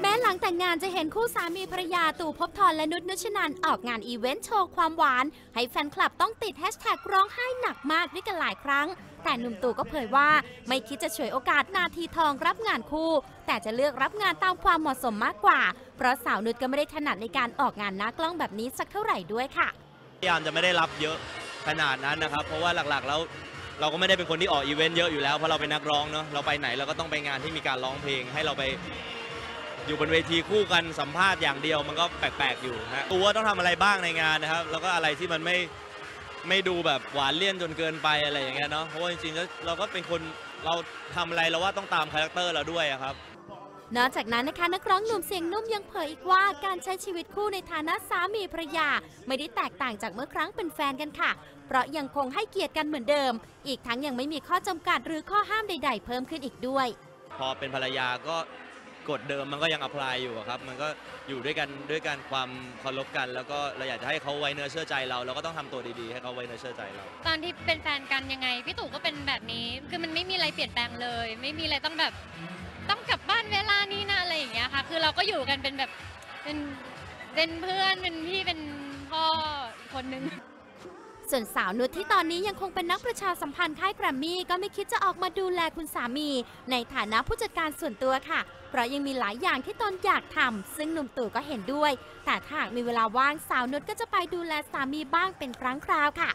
แม้หลังแต่งงานจะเห็นคู่สามีภรรยาตู่ภพบทรและนุชนุชนันออกงานอีเวนต์โชว์ความหวาน ให้แฟนคลับต้องติดแฮชแท็กร้องไห้หนักมากด้วยกันหลายครั้ง แต่หนุ่มตู่ก็เผยว่า ไม่คิดจะฉวยโอกาสนาทีทองรับงานคู่ แต่จะเลือกรับงานตามความเหมาะสมมากกว่า เพราะสาวนุชก็ไม่ได้ถนัดในการออกงานหน้ากล้องแบบนี้สักเท่าไหร่ด้วยค่ะพยายามจะไม่ได้รับเยอะขนาดนั้นนะครับ เพราะว่าหลักๆแล้ว เราก็ไม่ได้เป็นคนที่ออกอีเวนต์เยอะอยู่แล้วเพราะเราเป็นนักร้องเนาะเราไปไหนเราก็ต้องไปงานที่มีการร้องเพลง ให้เราไปอยู่บนเวทีคู่กันสัมภาษณ์อย่างเดียวมันก็แปลกๆอยู่ฮะตัวต้องทำอะไรบ้างในงานนะครับ แล้วก็อะไรที่มันไม่ไม่ดูแบบหวานเลี่ยนจนเกินไปอะไรอย่างเงี้ยเนาะเพราะว่าจริงๆแล้วเราก็เป็นคนเราทำอะไรเราว่าต้องตามคาแรคเตอร์เราด้วยครับ นอกจากนั้นนะคะนักร้องหนุ่มเสียงนุ่มยังเผยอีกว่าการใช้ชีวิตคู่ในฐานะสามีภรรยา ไม่ได้แตกต่างจากเมื่อครั้งเป็นแฟนกันค่ะ เพราะยังคงให้เกียรติกันเหมือนเดิม อีกทั้งยังไม่มีข้อจำกัดหรือข้อห้ามใด ๆ เพิ่มขึ้นอีกด้วย พอเป็นภรรยาก็กฎเดิมมันก็ยังอ p พลายอยู่อะครับ มันก็อยู่ด้วยกันด้วยกันความเคารพกัน แล้วก็เราอยากจะให้เขาไว้เนื้อเชื่อใจเราเราก็ต้องทำตัวดีๆ ให้เขาไว้เนื้อเชื่อใจเรา ตอนที่เป็นแฟนกันยังไงพี่ตู่ก็เป็นแบบนี้ คือมันไม่มีอะไรเปลี่ยนแปลงเลย ไม่มีอะไรต้องแบบต้องกลับ คือเราก็อยู่กันเป็นแบบเป็นเป็นเพื่อนเป็นพี่เป็นพ่ออีกคนนึง ส่วนสาวนุชที่ตอนนี้ยังคงเป็นนักประชาสัมพันธ์ค่ายแกรมมี่ก็ไม่คิดจะออกมาดูแลคุณสามี ในฐานะผู้จัดการส่วนตัวค่ะ เพราะยังมีหลายอย่างที่ตนอยากทำซึ่งหนุ่มตู่ก็เห็นด้วย แต่ถ้าหากมีเวลาว่างสาวนุชก็จะไปดูแลสามีบ้างเป็นครั้งคราวค่ะ